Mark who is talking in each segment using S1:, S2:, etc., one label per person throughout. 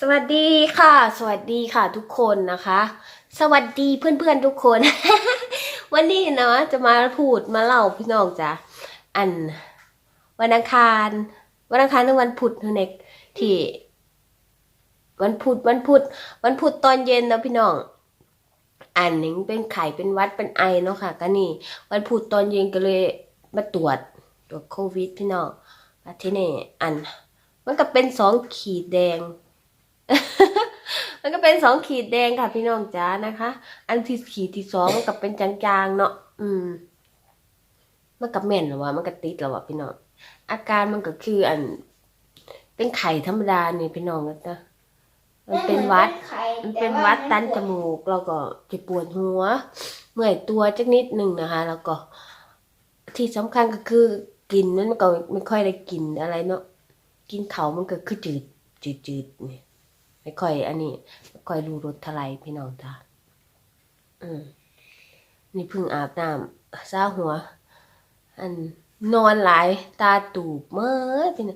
S1: สวัสดีค่ะ สวัสดีค่ะทุกคนนะคะ สวัสดีเพื่อนๆทุกคน วันนี้เนาะจะมาพูดมาเล่าพี่น้องจ้ะอัน วันอังคาร วันอังคารหรือวันพุธเน็กที่วันพุธวันพุธวันพุธตอนเย็นนะพี่น้องอันนึงเป็นไข่เป็นวัดเป็นไอเนาะค่ะก็นี่ วันพุธตอนเย็นก็เลยมาตรวจตรวจโควิด พี่น้องที่นี่อัน มันก็เป็นสองขีดแดง มันก็เป็นสองขีดแดงค่ะพี่น้องจ้านะคะ อันที่ขีดที่สองมันก็เป็นจางๆเนาะอืม มันก็แม่นหรอวะมันก็ติดหรอวะพี่น้องอาการมันก็คืออัน เป็นไข่ธรรมดานี่พี่น้องนะมันเป็นหวัด มันเป็นหวัดตันจมูกแล้วก็จะปวดหัว เมื่อยตัวจักนิดหนึ่งนะคะ แล้วก็ ที่สำคัญก็คือกินนั้นมันก็ไม่ค่อยได้กินอะไรเนาะกินเขาวมันก็คือจืดจืดจืดนี่ ไม่ค่อยอันนี้ไม่ค่อยรู้รสเท่าไหรพี่น้องจ้าอืมนี่พิ่งอาบน้ำซาหัว อันนอนหลายตาตูบเมื่อเป็น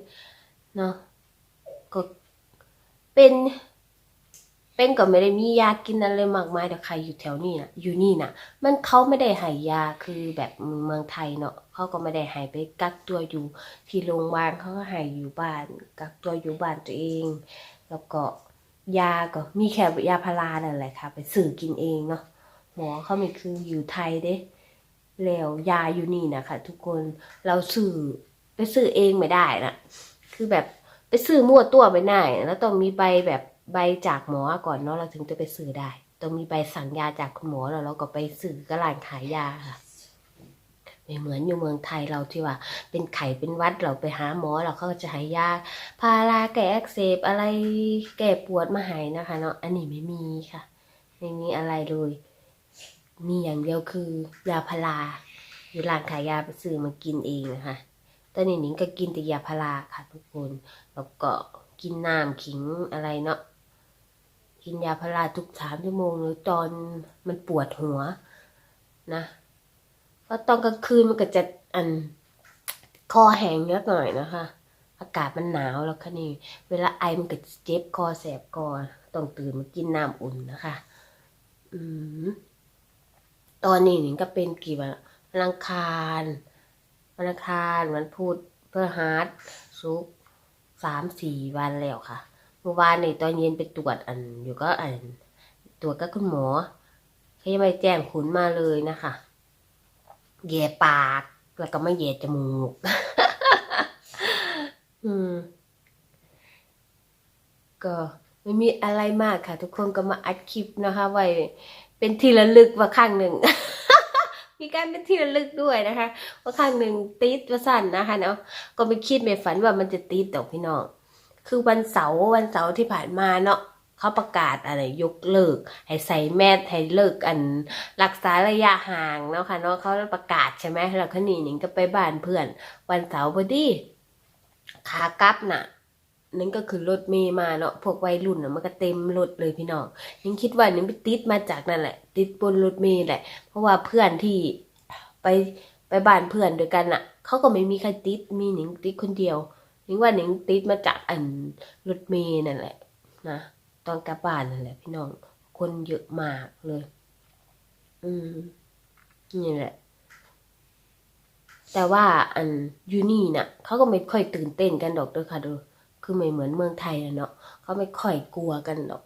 S1: เนาะก็เป็นเป็นก็ไม่ได้มียากินอะไรมากมายแต่ใครอยู่แถวนี้นะอยู่นี่นะมันเขาไม่ได้ห้ยยาคือแบบเมืองไทยเนาะเขาก็ไม่ได้ให้ไปกักตัวอยู่ที่โรงพยาบาลเขาก็ให้อยู่บ้าน กักตัวอยู่บ้านตัวเอง แล้วก็ ยาก็มีแค่ยาพารานั่นแหละค่ะ ไปซื้อกินเองเนาะหมอเขาไม่คืออยู่ไทยเด้แล้วยาอยู่นี่นะคะทุกคนเราซื้อไปซื้อเองไม่ได้นะคือแบบไปซื้อมั่วตัวไม่ได้แล้วต้องมีใบแบบใบจากหมอก่อนเนาะเราถึงจะไปซื้อได้ ต้องมีใบสั่งยาจากคุณหมอแล้วเราก็ไปซื้อก็ร้านขายยาค่ะ ไม่เหมือนอยู่เมืองไทยเราที่ว่า เป็นไข้เป็นวัดเราไปหาหมอเราเขาก็จะให้ยาพาราแก้อักเสบอะไรแก้ปวดมาให้นะคะเนาะอันนี้ไม่มีค่ะ ไม่มีอะไรเลย มีอย่างเดียวคือยาพาราอยู่ร้านขายยาไปซื้อมากินเองนะคะตอนนี้หนิงก็กินแต่ยาพาราค่ะทุกคนแล้วก็กินน้ำขิงอะไรเนาะกินยาพาราทุกสามชั่วโมงเลยตอนมันปวดหัวนะ เพราะตอนกลางคืนมันก็จะอันคอแห้งนิดหน่อยนะคะ อากาศมันหนาวแล้วค่ะนี่ เวลาไอมันก็เจ็บคอแสบคอต้องตื่นมากินน้ำอุ่นนะคะ อืมตอนนี้หนิงก็เป็นกี่วันวันอังคารวันอังคารวันพุธพฤหัสศุกร์สามสี่วันแล้วค่ะ เมื่อวานนี่ตอนเย็นไปตรวจอันอยู่ก็อันตรวจกับคุณหมอเขายังไม่แจ้งขุนมาเลยนะคะ แย่ปาก แล้วก็ไม่แย่จมูก อืม ก็ไม่มีอะไรมากค่ะ ทุกคนก็มาอัดคลิปนะคะ ไว้เป็นที่ระลึกว่าข้างหนึ่ง มีการเป็นที่ระลึกด้วยนะคะ ว่าข้างหนึ่งติดว่าสั่นนะคะเนาะก็ไม่คิดไม่ฝันว่ามันจะติดดอกพี่น้องคือวันเสาร์วันเสาร์ที่ผ่านมาเนาะ เขาประกาศอะไรยกเลิก ให้ใส่แมสให้เลิกอันรักษาระยะห่างเนาะค่ะเนาะเขาประกาศใช่ไหมแล้วเขาหนีหนิงก็ไปบ้านเพื่อน วันเสาร์พอดีขากลับน่ะนั่นก็คือรถเมย์มาเนาะพวกวัยรุ่นเน่ะมันก็เต็มรถเลยพี่น้องนิงคิดว่านิงไปติดมาจากนั่นแหละ ติดบนรถเมย์แหละ เพราะว่าเพื่อนที่ไปไปบ้านเพื่อนด้วยกันน่ะเขาก็ไม่มีใครติดมีหนิงติดคนเดียวนิงว่าหนิงติดมาจากอันรถเมย์นั่นแหละนะ ตอนกลับบ้านนั่นแหละพี่น้อง คนเยอะมากเลย อืม นี่แหละ แต่ว่าอันยูนี่น่ะเขาก็ไม่ค่อยตื่นเต้นกันดอกเด้อค่ะด้อคือไม่เหมือนเมืองไทยอะเนาะเขาไม่ค่อยกลัวกันดอก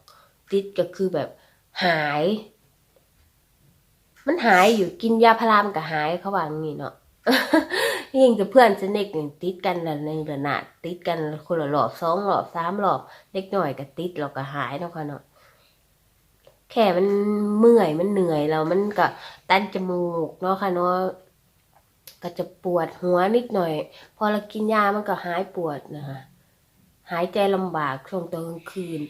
S1: ติดก็คือแบบหาย มันหายอยู่กินยาพารามนก็หายเขาว่างี้เนาะ ยิ่งจะเพื่อนสนิทนึ่ติดกันละในระนาดติดกันคนละหลอบสองหลอบสามหลอบเล็กหน่อยก็ติดเราก็หายเนาะค่ะเนาะแค่มันเมื่อยมันเหนื่อยแล้วมันก็ตันจมูกเนาะค่ะเนาะก็จะปวดหัวนิดหน่อย พอเรากินยามันก็หายปวดนะคะหายใจลำบากช่วงตอนกลางคืน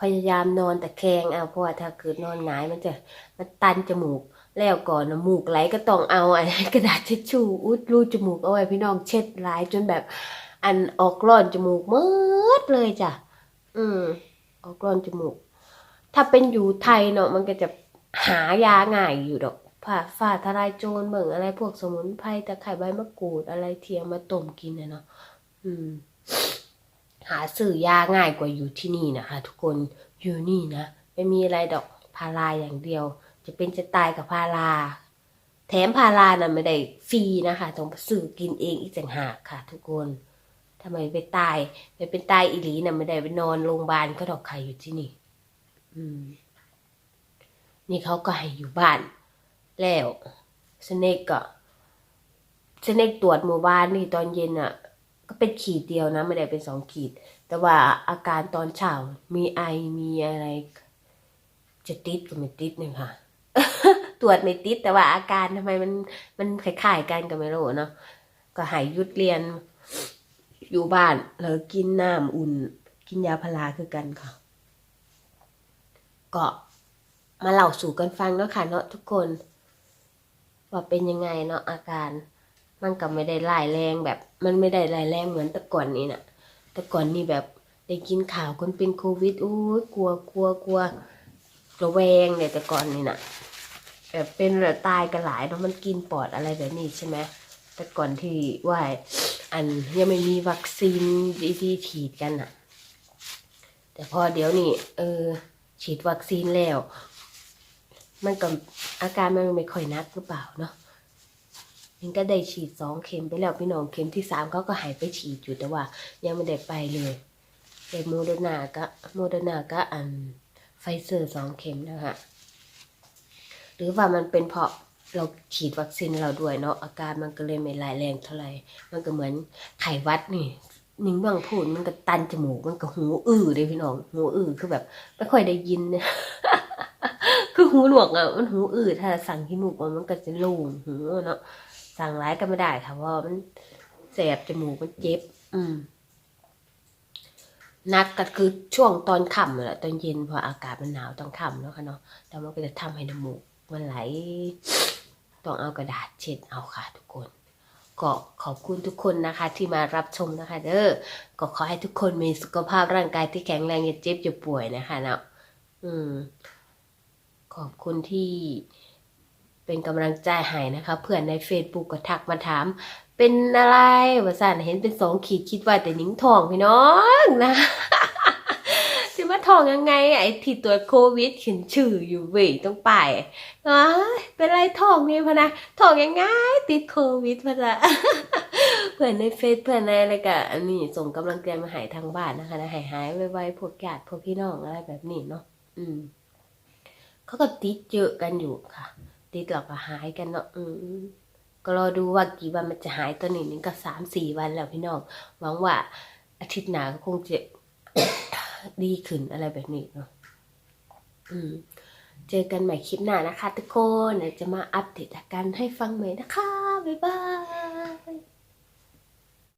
S1: พยายามนอนแต่แคงเอาเพราะว่าถ้าเกิดนอนหงายมันจะมันตันจมูก แล้วก่อนนะมูกไหลก็ต้องเอาอันกระดาษเช็ดชูอุดรูจมูกเอาไว้พี่น้องเช็ดหลายจนแบบอันออกร่อนจมูกหมดเลยจ้ะ อืม ออกร่อนจมูก ถ้าเป็นอยู่ไทยเนาะมันก็จะหายาง่ายอยู่ดอกผ่าฝ่าทลายโจรเบิ่งอะไรพวกสมุนไพรตะไคร้ใบมะกรูดอะไรเทียมมาต้มกินนะเนาะ อืมหหาซื้อยาง่ายกว่าอยู่ที่นี่นะคะทุกคนอยู่นี่นะไม่มีอะไรดอกพาราอย่างเดียว จะเป็นจะตายกับพาราแถมพารานะ่ะไม่ได้ฟรีนะคะต้องไปซื้อกินเองอีกต่างหากค่ะ ทุกคนทำไมไปตายไปเป็นตายอีหลีนะ่ะไม่ได้ไปนอนโรงพยาบาลก็ดอกไข่อยู่ที่นี่ อืม นี่เขาก็ให้อยู่บ้าน แล้วสเนกก็สเนกตรวจเมื่อวานนี่ตอนเย็นอะ ก็เป็นขีดเดียวนะไม่ได้เป็นสองขีด แต่ว่าอาการตอนเช้ามีไอมีอะไร จะติดก็ไม่ติดหนึ่งค่ะ ตรวจไม่ติดแต่ว่าอาการทำไมมันมันคล้ายๆกันก็ไม่รู้เนาะก็หายยุดเรียน อยู่บ้านแล้วกินน้ำอุ่น กินยาพาราคือกันค่ะ ก็มาเล่าสู่กันฟังเนาะค่ะเนาะทุกคน ว่าเป็นยังไงเนาะอาการมันก็ไม่ได้ร้ายแรงแบบ มันไม่ได้ร้ายแรงเหมือนแต่ก่อนนี้น่ะแต่ก่อนนี่แบบได้กินข่าวคนเป็นโควิดโอ้ยกลัวกลัวกลัว ระแวงเนี่ยแต่ก่อนนี่นะแบบเป็นแบบตายกันหลายเนาะมันกินปอดอะไรแบบนี้ใช่ไหมแต่ก่อนที่ว่าอันยังไม่มีวัคซีนที่ฉีดกันอะแต่พอเดี๋ยวนี้เออ ฉีดวัคซีนแล้ว มันก็อาการมันไม่ค่อยนักหรือเปล่าเนาะมันก็ได้ฉีดสองเข็มไปแล้วพี่น้องเข็มที่สามเขาก็หายไปฉีดอยู่แต่ว่า ยังไม่ได้ไปเลยแต่โมเดอร์นาก็โมเดอร์นาก็อัน ไฟเซอร์สองเข็มนะคะหรือว่ามันเป็นเพราะเราฉีดวัคซีนเราด้วยเนาะอาการมันก็เลยไม่ร้ายแรงเท่าไหร่มันก็เหมือนไข้หวัดนี่นิ่งบางพูดมันก็ตันจมูกมันก็หูอื้อเลยพี่น้องหูอื้อคือแบบไม่ค่อยได้ยินเนี่ยคือหูหนวกอะมันหูอื้อถ้าสั่งขี้มูกมันก็จะโล่งหูเนาะสั่งร้ายก็ไม่ได้ค่ะเพราะว่ามันแสบจมูกมันเจ็บ อืม นักก็คือช่วงตอนค่ำแหละตอนเย็นพออากาศมันหนาวตอนค่ำแล้วค่ะเนาะแต่มันก็จะทำให้น้ำมูกมันไหลต้องเอากระดาษเช็ดเอาค่ะทุกคน ก็ขอบคุณทุกคนนะคะ ที่มารับชมนะคะ เด้อก็ขอให้ทุกคนมีสุขภาพร่างกายที่แข็งแรงอย่าเจ็บอย่าป่วยนะคะเนาะอืม ขอบคุณที่เป็นกำลังใจให้นะคะ เพื่อนใน Facebook ก็ทักมาถาม เป็นอะไรว่าสันเห็นเป็นสองขีดคิดว่าแต่นิ้งทองพี่น้องนะจะมาทองยังไง ไอ้ที่ตัวจโควิดขึ้นชื่ออยู่เว้ยต้องไปอ๋อเป็นไรทองนี่พนะทองยังไง ติดโควิดพะนะเพื่อนในเฟซเพื่อนในอะไรกะอันนี้ส่งกำลังใจมาหายทางบ้านนะคะนะหายหายไวๆพวกญาติพวกพี่น้องอะไรแบบนี้เนาะอืมเขาก็ติดเยอะกันอยู่ค่ะ ติดแล้วก็หายกันเนาะอืม ก็รอดูว่ากี่วันมันจะหายตอนนี้นี่ก็สามสี่วันแล้วพี่น้องหวังว่าอาทิตย์หน้าก็คงจะดีขึ้นอะไรแบบนี้เนาะอืมเจอกันใหม่คลิปหน้านะคะทุกคนจะมาอัปเดตอาการให้ฟังใหม่นะคะ บ๊ายบาย